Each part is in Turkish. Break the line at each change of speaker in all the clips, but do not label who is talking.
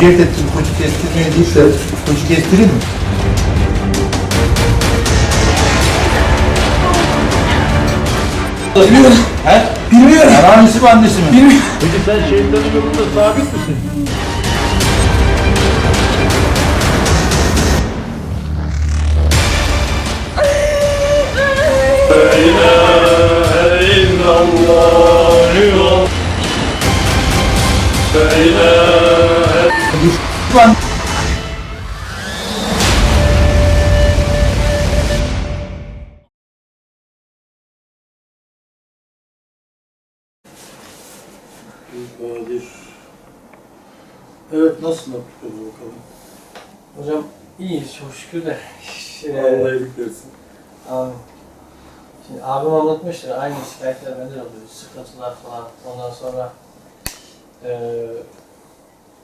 Cilt ettim koç kestirmeyecekse koç kestireyim mi?
Bilmiyorum.
He?
Bilmiyorum.
Yani annesi mi annesi mi?
Bilmiyorum.
Peki sen şehitlerin yolunda sabit misin? La ilahe illallah İlahe
Lan.
Evet nasıl yapıyoruz bakalım?
Hocam iyiyiz çok şükür de. Şey,
Allah iyilik versin.
Abi. Şimdi abim anlatmıştı aynı şikayetler bende de oluyor. Sıkıntılar falan. Ondan sonra eee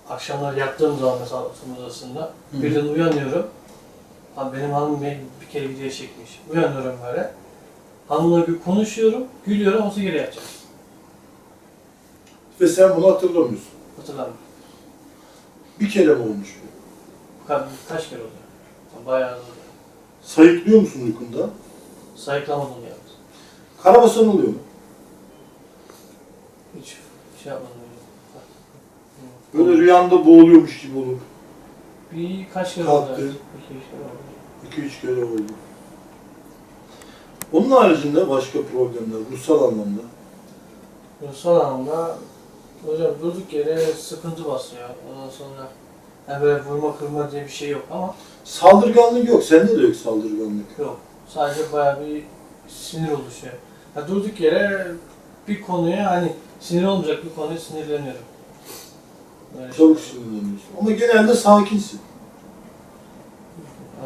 akşamlar yattığım zaman mesela oturma odasında birden uyanıyorum. Abi benim hanım beni bir kere video çekmiş. Uyanıyorum böyle. Hanımla bir konuşuyorum, gülüyorum, o geri yatacak.
Ve sen bunu hatırlamıyorsun.
Hatırlamıyorum.
Bir kere mi olmuş bu?
Kadar kaç kere oldu? Bayağı oldu.
Sayıklıyor musun uykunda?
Sayıklamadım yani.
Karabasan oluyor mu?
Hiç şey yapmadım.
Böyle rüyanda boğuluyormuş gibi olup
Birkaç kere oldu.
Kalktı.
İki, üç kere oldu.
kere. Onun haricinde başka problemler, ruhsal anlamda.
Son anlamda hocam durduk yere sıkıntı basıyor. Ondan sonra yani böyle vurma kırma diye bir şey yok ama
Saldırganlık yok, sende de yok saldırganlık.
yok. Sadece bayağı bir sinir oluşuyor. Ya durduk yere bir konuya hani sinir olmayacak bir konuya sinirleniyorum. Böyle
Çabuk sinirleniyorsun. Ama genelde sakinsin.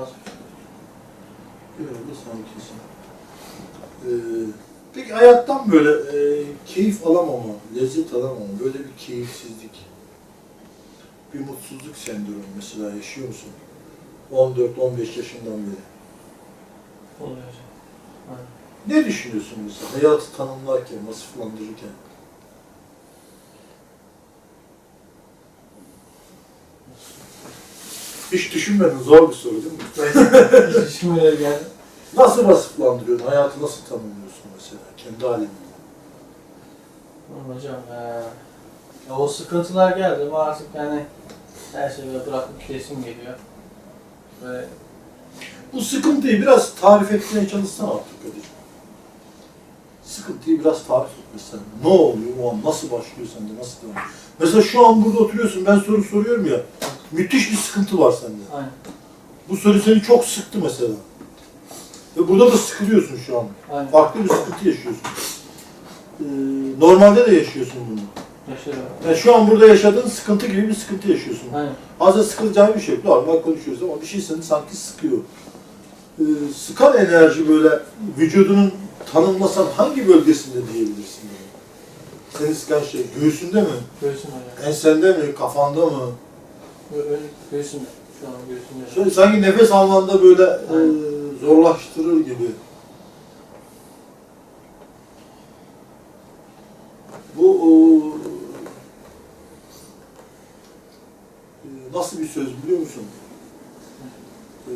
Az-
Genelde sakinsin. Ee, peki hayattan böyle e, keyif alamama, lezzet alamama, böyle bir keyifsizlik, bir mutsuzluk sendromu mesela yaşıyor musun? 14-15 yaşından beri.
oluyor. Aynen.
Ne düşünüyorsun mesela hayatı tanımlarken, vasıflandırırken? Hiç düşünmedin, zor bir soru değil mi?
Hiç düşünmeye geldi.
Nasıl vasıflandırıyorsun, hayatı nasıl tanımlıyorsun mesela, kendi halinde?
Aman Hocam eee, ya o sıkıntılar geldi ama artık yani her şeyi böyle bırakıp gidesim geliyor. Böyle
Bu sıkıntıyı biraz tarif etmeye çalışsana Abdülkadir. Sıkıntıyı biraz tarif et mesela. Ne oluyor o an, nasıl başlıyor sende, nasıl devam? Mesela şu an burada oturuyorsun, ben soru soruyorum ya, müthiş bir sıkıntı var sende.
aynen.
Bu soru seni çok sıktı mesela. Ve burada da sıkılıyorsun şu an.
Aynen.
Farklı bir sıkıntı yaşıyorsun. Ee, normalde de yaşıyorsun bunu.
Yaşıyorum.
Yani şu an burada yaşadığın sıkıntı gibi bir sıkıntı yaşıyorsun.
Aynen.
Fazla sıkılacağın bir şey yok. Normal konuşuyoruz ama bir şey seni sanki sıkıyor. Ee, sıkan enerji böyle vücudunun tanımlasan hangi bölgesinde diyebilirsin? Böyle? Seni sıkan şey göğsünde mi?
Hocam.
Ensende mi? Kafanda mı?
Gö- ön- Göğsümde. Şu an göğsümde.
Şöyle sanki nefes almanda böyle e, zorlaştırır gibi. Bu o, e, nasıl bir söz biliyor musun? E,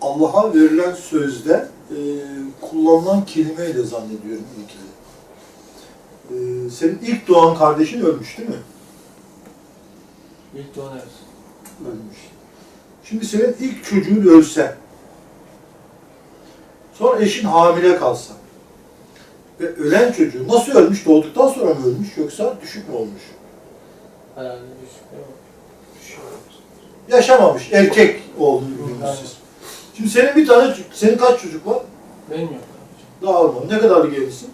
Allah'a verilen sözde e, kullanılan kelimeyle zannediyorum ilgili. E, senin ilk doğan kardeşin ölmüş değil mi?
İlk doğan evet.
ölmüş. Şimdi senin ilk çocuğun ölse, sonra eşin hamile kalsa ve ölen çocuğu nasıl ölmüş? Doğduktan sonra mı ölmüş yoksa düşük mü olmuş?
Herhalde düşük? Düşük.
Yaşamamış, erkek biliyorsunuz siz. Şimdi senin bir tane, senin kaç çocuk var?
Benim yok.
Daha olmadı. Ne kadar gerisin?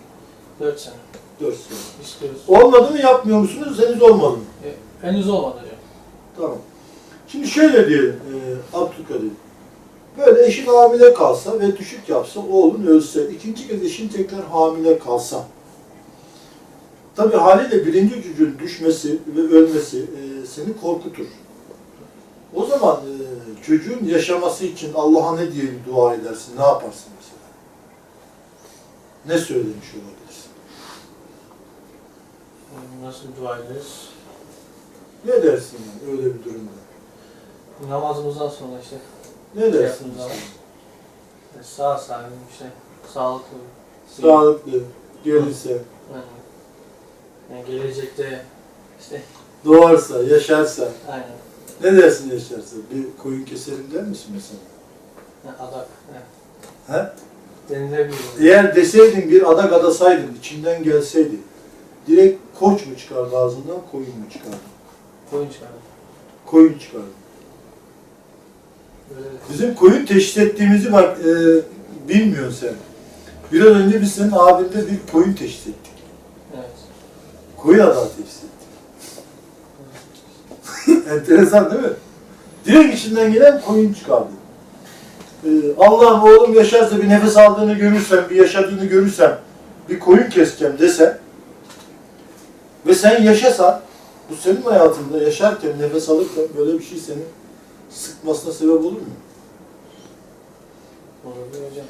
4 sene.
Dört sene.
İstiyoruz.
Olmadı mı yapmıyor musunuz? Henüz olmadı mı?
E, henüz olmadı hocam.
Tamam. Şimdi şöyle diyelim e, Abdülkadir. Böyle eşin hamile kalsa ve düşük yapsa, oğlun ölse, ikinci kez eşin tekrar hamile kalsa. Tabii haliyle birinci çocuğun düşmesi ve ölmesi e, seni korkutur. O zaman e, çocuğun yaşaması için Allah'a ne diye dua edersin, ne yaparsın mesela? Ne söylemiş olabilirsin?
Nasıl dua ederiz?
Ne dersin yani öyle bir durumda?
Namazımızdan sonra işte
Ne dersin?
Yaptığımız zaman. e, sağ salim işte sağlıklı.
Sağlıklı gelirse,
Yani, yani gelecekte işte
doğarsa, yaşarsa,
aynen
ne dersin yaşarsa? Bir koyun keserim der misin mesela?
yani adak yani,
He?
denilebilir.
Eğer deseydin bir adak adasaydın, içinden gelseydi, direkt koç mu çıkardı ağzından, koyun mu çıkardı?
Koyun çıkardı.
Koyun çıkardı.
Böyle
Bizim koyun teşhis ettiğimizi bak e, bilmiyorsun sen. Biraz önce biz senin abinde bir koyun teşhis ettik.
evet.
Koyun adağı teşhis ettik. Enteresan değil mi? Direkt içinden gelen koyun çıkardı. Ee, Allah'ım oğlum yaşarsa bir nefes aldığını görürsem, bir yaşadığını görürsem bir koyun keseceğim desen ve sen yaşasan bu senin hayatında yaşarken, nefes alırken böyle bir şey senin sıkmasına sebep olur mu?
Olabilir hocam.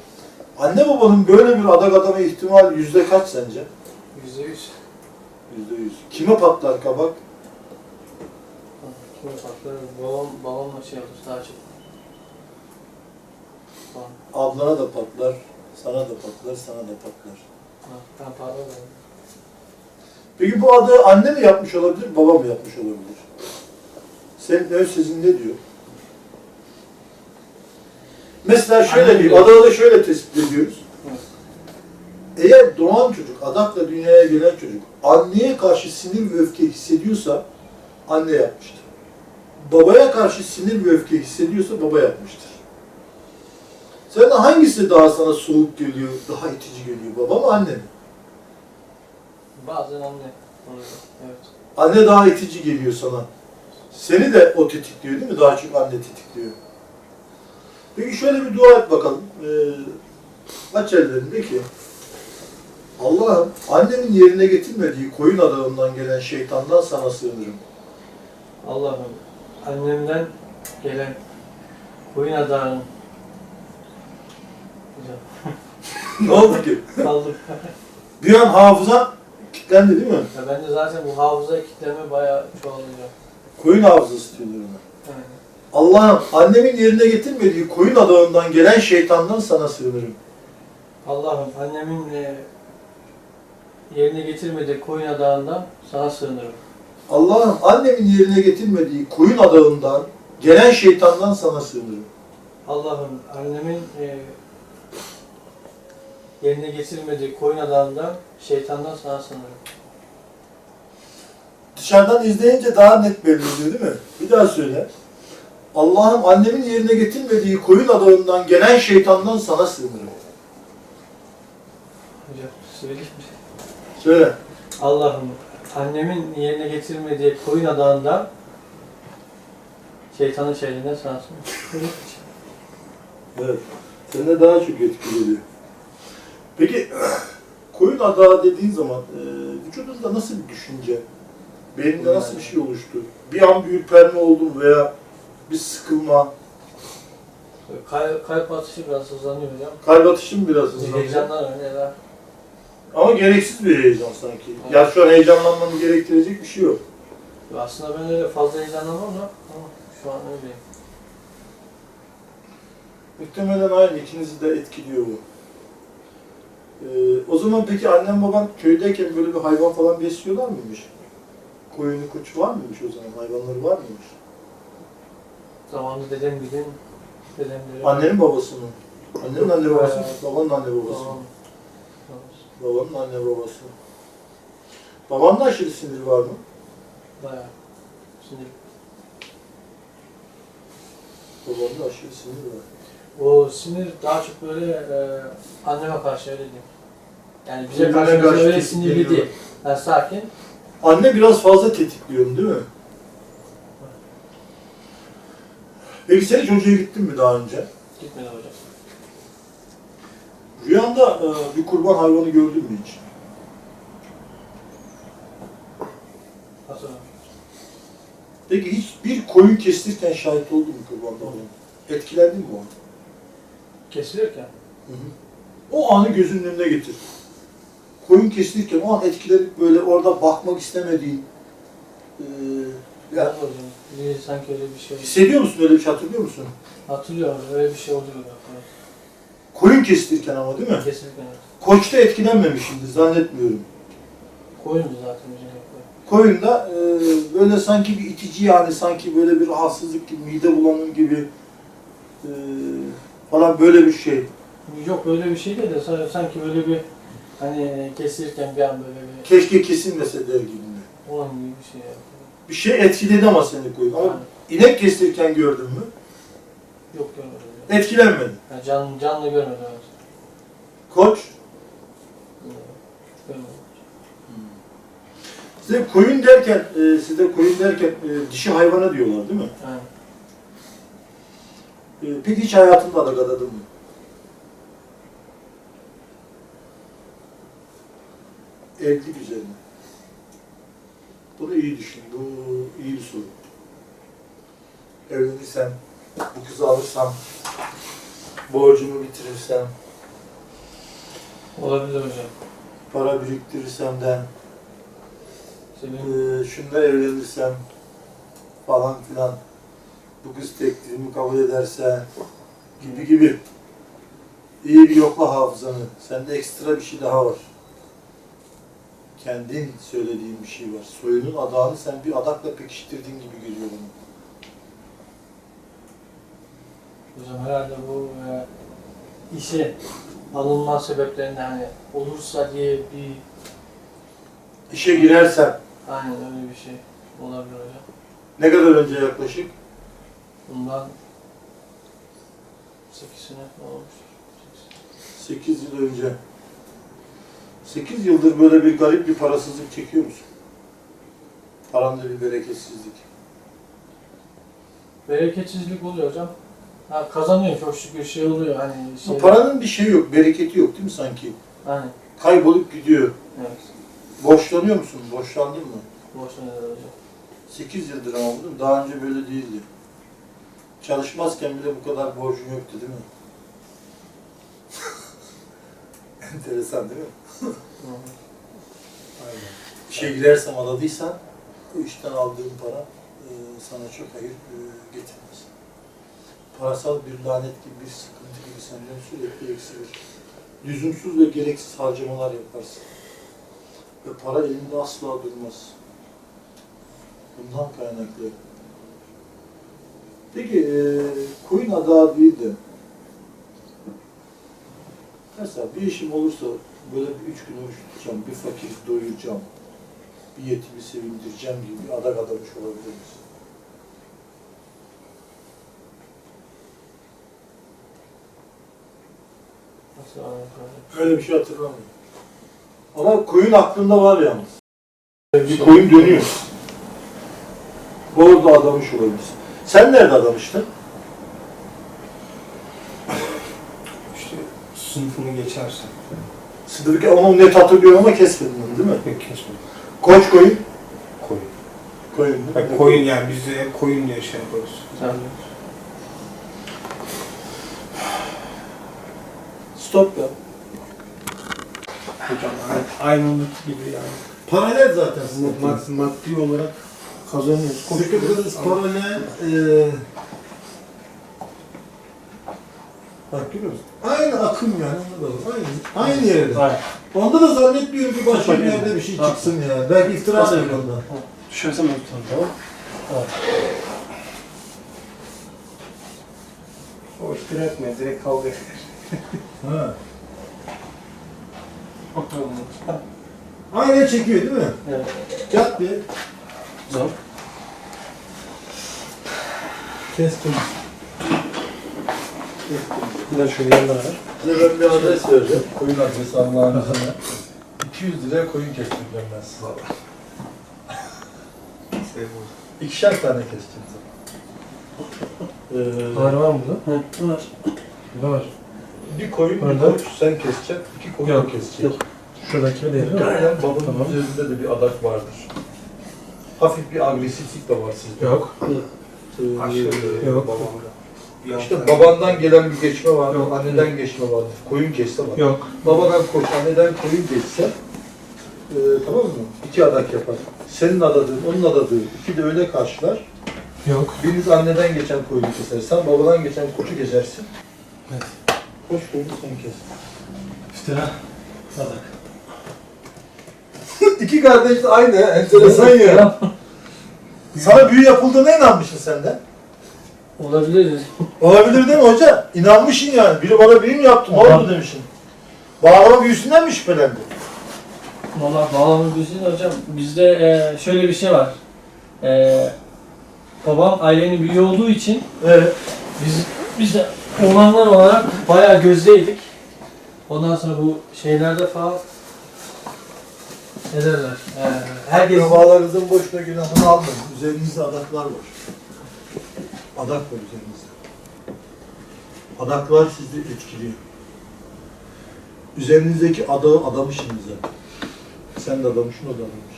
Anne babanın böyle bir adak adama ihtimali yüzde kaç sence?
Yüzde yüz.
Yüzde yüz. Kime patlar kabak?
Kime patlar? Babam, babamla şey yapmış daha çok.
Ablana da patlar, sana da patlar, sana da patlar.
Ha, Ben patladım.
Peki bu adı anne mi yapmış olabilir, baba mı yapmış olabilir? Senin ön sezin ne diyor? Mesela şöyle diyeyim,
diyor.
adı da şöyle tespit ediyoruz. Eğer doğan çocuk, adakla dünyaya gelen çocuk anneye karşı sinir ve öfke hissediyorsa anne yapmıştır. Babaya karşı sinir ve öfke hissediyorsa baba yapmıştır. Sen hangisi daha sana soğuk geliyor, daha itici geliyor? Baba mı anne mi?
Bazen anne oluyor. Evet.
Anne daha itici geliyor sana. Seni de o tetikliyor değil mi? Daha çok anne tetikliyor. Peki şöyle bir dua et bakalım. Ee, aç ellerini de ki Allah'ım annemin yerine getirmediği koyun adağından gelen şeytandan sana sığınırım.
Allah'ım annemden gelen koyun adağının
ne oldu ki?
kaldım.
Bir an hafızan kilitlendi değil mi?
ya ben de zaten bu hafıza kitleme bayağı çoğalıyor.
Koyun hafızası diyorlar ona. Allah'ım annemin yerine getirmediği koyun adağından gelen şeytandan sana sığınırım.
Allah'ım annemin e, yerine getirmediği koyun adağından sana sığınırım.
Allah'ım annemin yerine getirmediği koyun adağından gelen şeytandan sana sığınırım.
Allah'ım annemin e, yerine getirmediği koyun adağından şeytandan sana sığınırım.
Dışarıdan izleyince daha net belli oluyor değil mi? Bir daha söyle. Allah'ım annemin yerine getirmediği koyun adağından gelen şeytandan sana sığınırım.
Hocam söyleyeyim mi?
Söyle.
Allah'ım annemin yerine getirmediği koyun adağından şeytanın şerrinden sana sığınırım.
Evet. Sende daha çok etki geliyor. Peki koyun adağı dediğin zaman e, vücudunda nasıl bir düşünce, beyninde nasıl bir şey oluştu? Bir an bir ürperme oldu mu veya bir sıkılma,
Kalp, kalp atışı biraz hızlanıyor hocam.
kalp atışı mı biraz hızlandı?
Heyecandan öyle ya.
Ama gereksiz bir heyecan sanki. Ya şu an heyecanlanmanı gerektirecek bir şey yok.
Aslında ben öyle fazla heyecanlanmam da ama şu an öyleyim.
Muhtemelen aynı ikinizi de etkiliyor bu. Ee, o zaman peki annem baban köydeyken böyle bir hayvan falan besliyorlar mıymış? Koyunu kuş var mıymış o zaman? Hayvanları var mıymış?
Zamanında dedem bilin, dedem derim.
Annenin babası mı? Annenin anne babası Babanın anne babası?
Babam.
Babanın anne babası. Babanın aşırı sinir var mı?
Bayağı. Şimdi
Babanın aşırı sinir var.
O sinir daha çok böyle e, anneme karşı öyle diyeyim. Yani bize
Birbirine
karşı,
karşı
öyle
tetikleniyor.
sinirli değil. Yani sakin.
Anne biraz fazla tetikliyor değil mi? Peki sen hiç hocaya gittin mi daha önce?
Gitmedi hocam.
Rüyanda e, bir kurban hayvanı gördün mü hiç?
Hatırlamıyorum.
Peki hiç bir koyun kestirken şahit oldun mu kurbanda hayvanı? Etkilendin mi o
Kesilirken.
O anı gözünün önüne getir. koyun kesilirken o an etkilenip böyle orada bakmak istemediğin e,
Ya. Bir, sanki öyle bir şey.
hissediyor musun öyle bir şey hatırlıyor musun?
Hatırlıyorum öyle bir şey oluyor. Evet.
Koyun kesilirken ama değil mi?
Kesinlikle. evet.
Koçta etkilenmemişimdir zannetmiyorum.
Koyundu zaten hocam.
Koyunda e, böyle sanki bir itici yani sanki böyle bir rahatsızlık gibi, mide bulanım gibi e, falan böyle bir şey.
Yok öyle bir şey değil de sa- sanki böyle bir hani kesilirken bir an böyle bir
Keşke kesilmese der gibi.
onun gibi bir şey yapıyor.
Bir şey etkiledi ama seni koyun. Ama
Yani,
inek kesilirken gördün mü?
yok görmedim.
Etkilenmedi.
Yani can, canlı görmedim. Evet.
Koç
Görmedim.
Size koyun derken, e, size koyun derken e, dişi hayvana diyorlar değil mi?
Yani,
E, peki hiç hayatında adak adadın mı? Evlilik üzerine. Bunu iyi düşün. Bu iyi bir soru. Evlenirsem, bu kızı alırsam, borcumu bitirirsem,
olabilir hocam.
para biriktirirsem de,
Senin
Ee, şununla evlenirsem falan filan bu kız teklifimi kabul ederse gibi gibi iyi bir yokla hafızanı. Sende ekstra bir şey daha var. Kendin söylediğin bir şey var. Soyunun adağını sen bir adakla pekiştirdiğin gibi geliyor bana.
hocam herhalde bu e, işe alınma sebeplerinden hani olursa diye bir
İşe girersem
aynen öyle bir şey olabilir hocam.
ne kadar önce yaklaşık?
Bundan 8 sene olmuş.
8 yıl önce. 8 yıldır böyle bir garip bir parasızlık çekiyor musun? Paranda bir bereketsizlik.
Bereketsizlik oluyor hocam. Ha, kazanıyor çok şükür şey oluyor hani şey.
Bu paranın bir şeyi yok, bereketi yok değil mi sanki?
Aynen.
Kaybolup gidiyor.
Evet.
Borçlanıyor musun? Borçlandın mı?
Boşuna hocam.
8 yıldır ama bunu daha önce böyle değildi. Çalışmazken bile bu kadar borcun yoktu değil mi? Enteresan değil mi? Aynen. İşe girersem aladıysan bu işten aldığın para e, sana çok hayır e, getirmez. Parasal bir lanet gibi bir sıkıntı gibi senden sürekli eksilir. Lüzumsuz ve gereksiz harcamalar yaparsın. Ve para elinde asla durmaz. Bundan kaynaklı. Peki e, koyun de mesela bir işim olursa böyle bir üç gün oruç tutacağım, bir fakir doyuracağım, bir yetimi sevindireceğim gibi bir adak adamış olabilir misin? Öyle bir şey hatırlamıyorum. Ama koyun aklında var yalnız. Bir koyun dönüyor. Orada adamış olabilirsin. Sen nerede adamıştın?
İşte sınıfını geçersen.
Sıdırken onu net hatırlıyorum ama kesmedin onu değil mi?
Pek kesme.
Koç koyun.
Koyun.
Koyun değil mi?
Koyun yani biz de hep koyun diye şey yaparız.
Sen
Stop ya.
Hocam aynı, gibi yani.
Paralel zaten.
Mad, maddi olarak kazanıyoruz.
Koştuklarınız paralel. Ee... Bak görüyor musun? Aynı akım yani. Aynı, aynı yerde.
Aynen.
Onda da zannetmiyorum ki başka bir yerde bir şey çıksın ya. Belki iftira da yok onda.
Düşersem tutalım tamam.
O iftira etme, direkt kavga eder.
Ha. Aynen çekiyor değil mi?
Evet.
Yat bir.
Tamam.
Kestim.
Bir de şöyle yanına ver.
Size ben bir adres vereceğim. Koyun adresi Allah'ın izniyle. 200 liraya koyun kestireceğim ben size. İkişer tane sana. Ee,
Var var mı burada? Hı, var. Var.
bir koyun, bir
Orada.
koç sen keseceksin, iki koyun
Yok,
o kesecek.
yok. Şuradaki değil mi?
Aynen babanın
Tamam.
üzerinde de bir adak vardır. Hafif bir agresiflik de var sizde.
Yok.
Aşırı
Yok.
babamda. Bir
İşte
hafta-
babandan gelen bir geçme var,
Yok.
anneden geçme var. Koyun kesse var.
Yok.
Babadan koç, anneden koyun geçse e, tamam mı? İki adak yapar. Senin adadığın, onun adadığı iki de öyle karşılar.
Yok.
Biriniz anneden geçen koyunu keser. Sen babadan geçen koçu kesersin.
Evet.
Koç koyunu sen kes.
İftira. Sadak.
İki kardeş de aynı. Enteresan ya. Sana büyü yapıldığına inanmışsın sen de.
Olabilir.
Olabilir değil mi hoca? İnanmışsın yani. Biri bana büyü mü yaptı? Ne oldu demişsin. Bağlama büyüsünden mi şüphelendin?
Valla bağlamı büyüsün hocam. Bizde e, şöyle bir şey var. E, babam ailenin büyüğü olduğu için
Evet.
biz biz de olanlar olarak bayağı gözdeydik. Ondan sonra bu şeylerde falan ne derler? E, herkes
Babalarınızın boşuna günahını almayın. Üzerinizde adaklar var. Adak var üzerinizde. Adaklar sizi etkiliyor. Üzerinizdeki adağı adamışsınız zaten. Sen de adamışsın, o da adamış.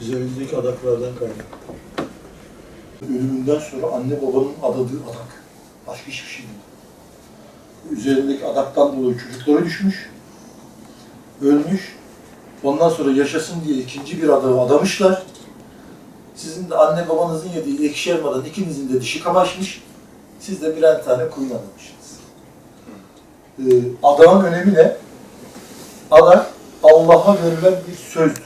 Üzerinizdeki adaklardan kaynak. Ölümünden sonra anne babanın adadığı adak. Başka hiçbir şey değil. Üzerindeki adaktan dolayı çocukları düşmüş ölmüş. Ondan sonra yaşasın diye ikinci bir adamı adamışlar. Sizin de anne babanızın yediği ekşi elmadan ikinizin de dişi kamaşmış. Siz de birer tane koyun adamışsınız. Ee, adağın önemi ne? Adak Allah'a verilen bir sözdür.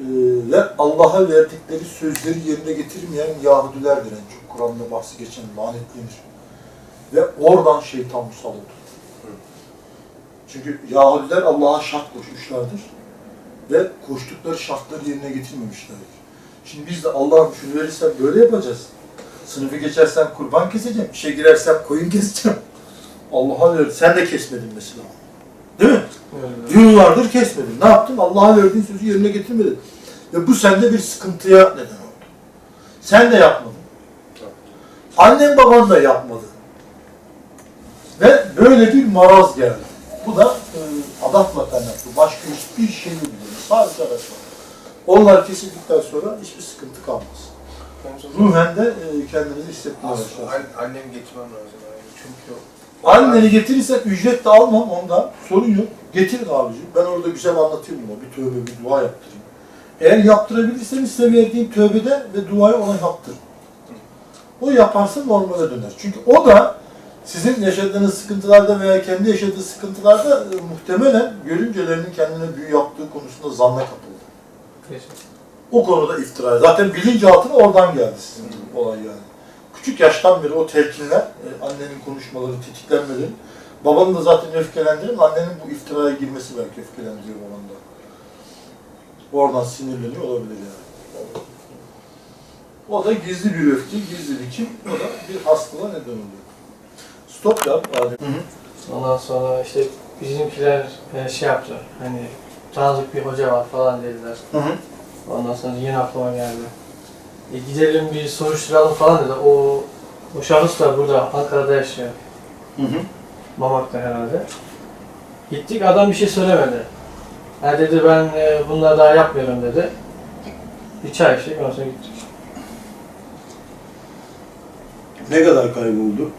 Ee, ve Allah'a verdikleri sözleri yerine getirmeyen Yahudilerdir en çok. Kur'an'da bahsi geçen lanetlenir. Ve oradan şeytan musallat olur. Çünkü Yahudiler Allah'a şart koşmuşlardır. Ve koştukları şartları yerine getirmemişlerdir. Şimdi biz de Allah'ım şunu verirsen böyle yapacağız. Sınıfı geçersen kurban keseceğim, işe girersem koyun keseceğim. Allah'a ver. Sen de kesmedin mesela. Değil mi? Yıllardır kesmedin. Ne yaptın? Allah'a verdiğin sözü yerine getirmedin. Ve bu sende bir sıkıntıya neden oldu. Sen de yapmadın. Annen baban da yapmadı. Ve böyle bir maraz geldi. Bu da e, adakla kaynaklı. Başka hiçbir şey yok. Sadece adak var. Onlar kesildikten sonra hiçbir sıkıntı kalmaz. Ruhen de e, kendinizi hissetmeye başlarsınız.
An- annem getirmem lazım yani. Çünkü
Anneni getirirsen ücret de almam ondan. Sorun yok. Getirin abicim. Ben orada güzel anlatayım ona. Bir tövbe, bir dua yaptırayım. Eğer yaptırabilirseniz size verdiğim tövbede ve duayı ona yaptırın. O yaparsa normale döner. Çünkü o da sizin yaşadığınız sıkıntılarda veya kendi yaşadığı sıkıntılarda e, muhtemelen görümcelerinin kendine büyü yaptığı konusunda zanna kapıldı. O konuda iftira. Zaten bilinçaltına oradan geldi sizin olay yani. Küçük yaştan beri o telkinler, e, annenin konuşmaları, tetiklenmeleri, babanın da zaten öfkelendirin, annenin bu iftiraya girmesi belki öfkelendiriyor babanı da. Oradan sinirleniyor olabilir yani. O da gizli bir öfke, gizli bir kim, o da bir hastalığa neden oluyor. Stop yap Adem.
Ondan sonra işte bizimkiler e, şey yaptı. Hani tanıdık bir hoca var falan dediler.
Hı hı.
Ondan sonra yine aklıma geldi. E, gidelim bir soruşturalım falan dedi. O o şahıs da burada Ankara'da yaşıyor.
Hı hı.
Mamak'ta herhalde. Gittik adam bir şey söylemedi. Ha dedi ben e, bunları daha yapmıyorum dedi. Bir çay içtik ondan sonra gittik.
Ne kadar kayboldu?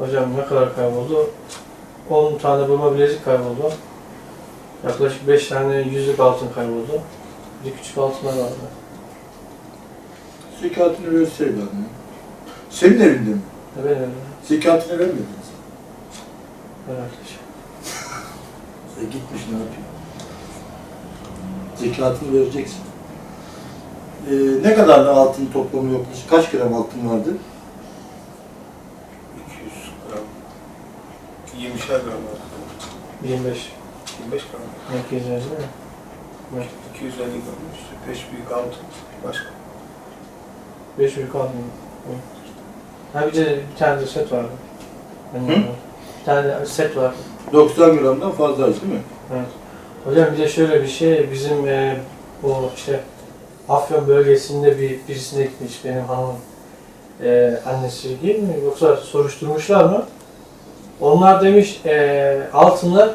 Hocam ne kadar kayboldu? 10 tane burma bilezik kayboldu. Yaklaşık 5 tane yüzlük altın kayboldu. Bir küçük altınlar vardı.
Zekatını verseydi anne. Senin evinde mi?
Ne ben öyle.
Zekatını vermedin mi?
Herhalde.
E gitmiş ne yapıyor? Zekatını vereceksin. Ee, ne kadar da altın toplamı yokmuş? Kaç gram altın vardı?
200 gram. 20'şer gram var.
25.
25 gram.
Merkez değil mi?
250 gram. İşte peş büyük altın. Başka.
5 büyük altın. Hı. Ha bir de bir tane de set vardı.
Hı?
Bir tane de set var.
90 gramdan fazlaydı değil mi?
Evet. Hocam bir de şöyle bir şey, bizim e, bu işte Afyon bölgesinde bir birisine gitmiş benim hanımın e, annesi değil mi? Yoksa soruşturmuşlar mı? Onlar demiş e, altınlar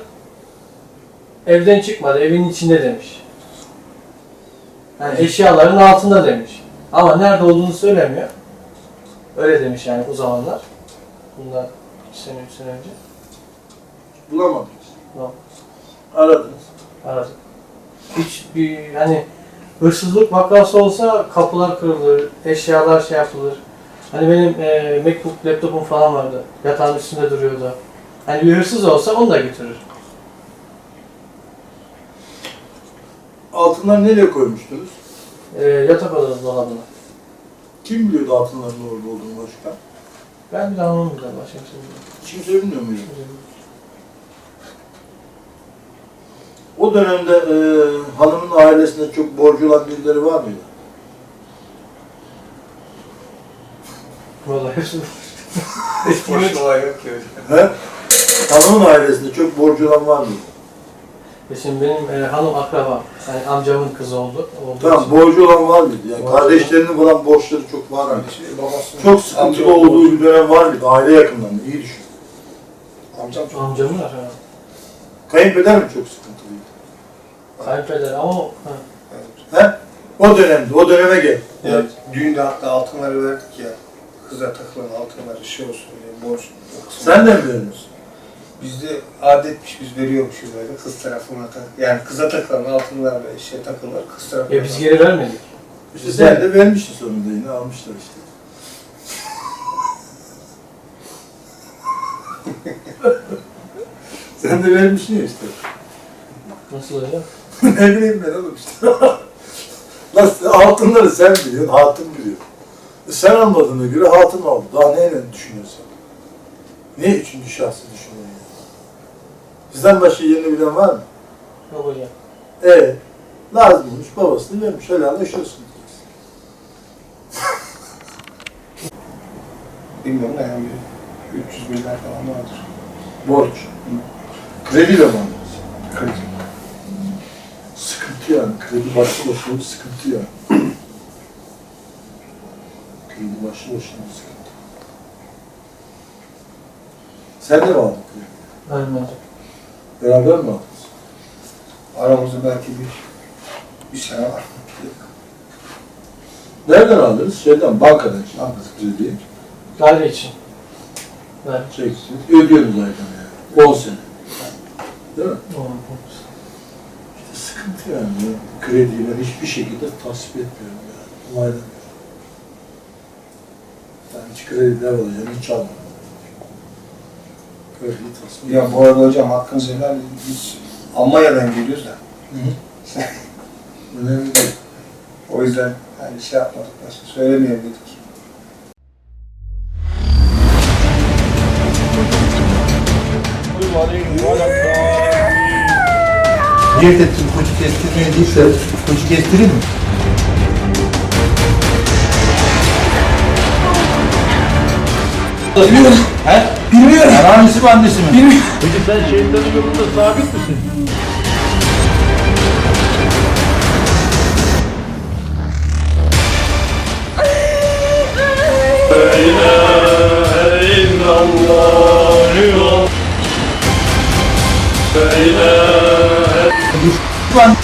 evden çıkmadı, evin içinde demiş. Yani eşyaların altında demiş. Ama nerede olduğunu söylemiyor. Öyle demiş yani o zamanlar. Bundan 2 sene, 3 sene önce.
Bulamadık.
Yok.
Aradınız.
Aradık. Hiçbir hani hırsızlık vakası olsa kapılar kırılır, eşyalar şey yapılır. Hani benim e, MacBook laptopum falan vardı. Yatağın üstünde duruyordu. Hani bir hırsız olsa onu da götürür.
Altınları nereye koymuştunuz?
E, yatak odası dolabına.
Kim biliyordu altınların orada olduğunu başka?
Ben bir anlamam daha başka bir şey bilmiyorum.
Kimse bilmiyor muydu? O dönemde e, hanımın ailesinde çok borcu olan birileri var mıydı?
Vallahi hepsi
Boş olay yok ki.
He? Hanımın ailesinde çok borcu olan var mıydı?
E Şimdi benim e, hanım akraba. Yani amcamın kızı oldu. olduğu
Tamam,
için.
borcu olan var mıydı? Yani
Borcu-
kardeşlerinin falan borçları çok var mıydı?
Kardeşi, babası.
Çok sıkıntılı
amcam-
olduğu bir dönem var mıydı? Aile yakınlarında, iyi düşün.
Amcam çok.
Amcamın var. Ha.
Kayınpeder mi çok sıkıntılıydı?
Kayınpeder ama o- ha.
He? O dönemde, o döneme gel.
Evet.
Düğünde hatta altınları verdik ya. Kıza takılan altınları şey olsun diye borç.
Sen de mi veriyorsun?
Bizde adetmiş biz veriyormuşuz böyle kız tarafına tak. Yani kıza takılan altınlar ve şey takılır kız tarafına.
Ya biz geri vermedik.
İşte sen de vermişsin sonunda yine almışlar işte. sen de vermişsin ya işte.
Nasıl öyle?
ne bileyim ben oğlum işte. Nasıl altınları sen biliyorsun, hatun biliyor. Sen almadığına göre hatun aldı. Daha neyle düşünüyorsun? Niye üçüncü şahsı düşünüyorsun? Bizden başka yerini bilen var mı?
Yok hocam.
Evet. Lazım olmuş, babasını vermiş, helalleşiyorsun.
Bilmiyorum da yani 300 binler falan vardır.
Borç. Krediyle mi alıyorsun?
Kredi.
Sıkıntı yani. Kredi başlı başına bir sıkıntı yani. Kredi başlı başına bir sıkıntı. Sen de mi aldın kredi?
Aynen hocam.
Beraber mi aldınız?
Aramızda belki bir bir sene var.
Nereden aldınız? Şeyden, bankadan aldınız krediyi.
Daire için. Evet.
Çeksiniz. Ödüyorsunuz aydan yani. 10 sene. Değil mi? İşte sıkıntı yani. ya. Krediyi ben hiçbir şekilde tasvip etmiyorum yani. Onaylamıyorum. Ben hiç kredi ne olacağını hiç tasvip
Ya bu arada hocam hakkınızı helal edin. Biz Almanya'dan geliyoruz da.
Hı hı. Önemli değil.
O yüzden hani şey yapmadık. Başka söylemeyelim dedik.
Ettim, koçu kestirmeye değilse koçu kestireyim mi? Bilmiyorum. He? Bilmiyorum. Yani annesi mi annesi mi? Bilmiyorum.
Peki sen şeytanın yolunda sabit misin?
Lan